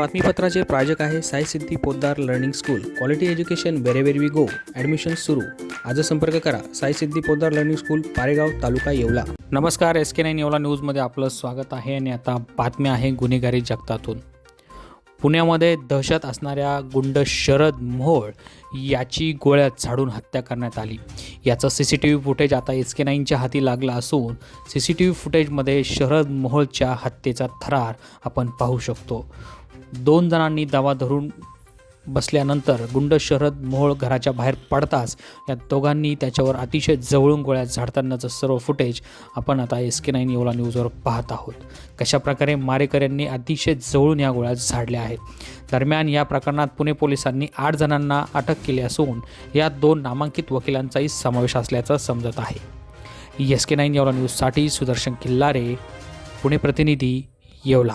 बातमीपत्राचे प्रायोजक आहे Sai Siddhi Poddar learning school. Quality education wherever we go admission सुरू. आज संपर्क करा. Sai Siddhi Poddar learning school Paregaon taluka Yeola. नमस्कार एस के नाईन येवला न्यूजमध्ये आपलं स्वागत आहे आणि आता बातम्या आहे गुन्हेगारी जगतातून. पुण्यामध्ये दहशत असणाऱ्या गुंड शरद मोहोळ याची गोळ्यात झाडून हत्या करण्यात आली. याचं C C T V footage आता एस के नाईनच्या हाती लागला असून सी सी टी व्ही फुटेजमध्ये शरद मोहोळच्या हत्येचा थरार आपण पाहू शकतो. दोन जणांनी दावा धरून बसल्यानंतर गुंड शरद मोहोळ घराच्या बाहेर पडताच या दोघांनी त्याच्यावर अतिशय जवळून गोळ्या झाडतानाचं सर्व फुटेज आपण आता एस के नाईन येवला न्यूजवर पाहत आहोत. कशाप्रकारे मारेकऱ्यांनी अतिशय जवळून या गोळ्या झाडल्या आहेत. दरम्यान या प्रकरणात पुणे पोलिसांनी आठ जणांना अटक केली असून यात दोन नामांकित वकिलांचाही समावेश असल्याचं समजत आहे. एस के नाईन येवला न्यूजसाठी सुदर्शन किल्लारे पुणे प्रतिनिधी येवला.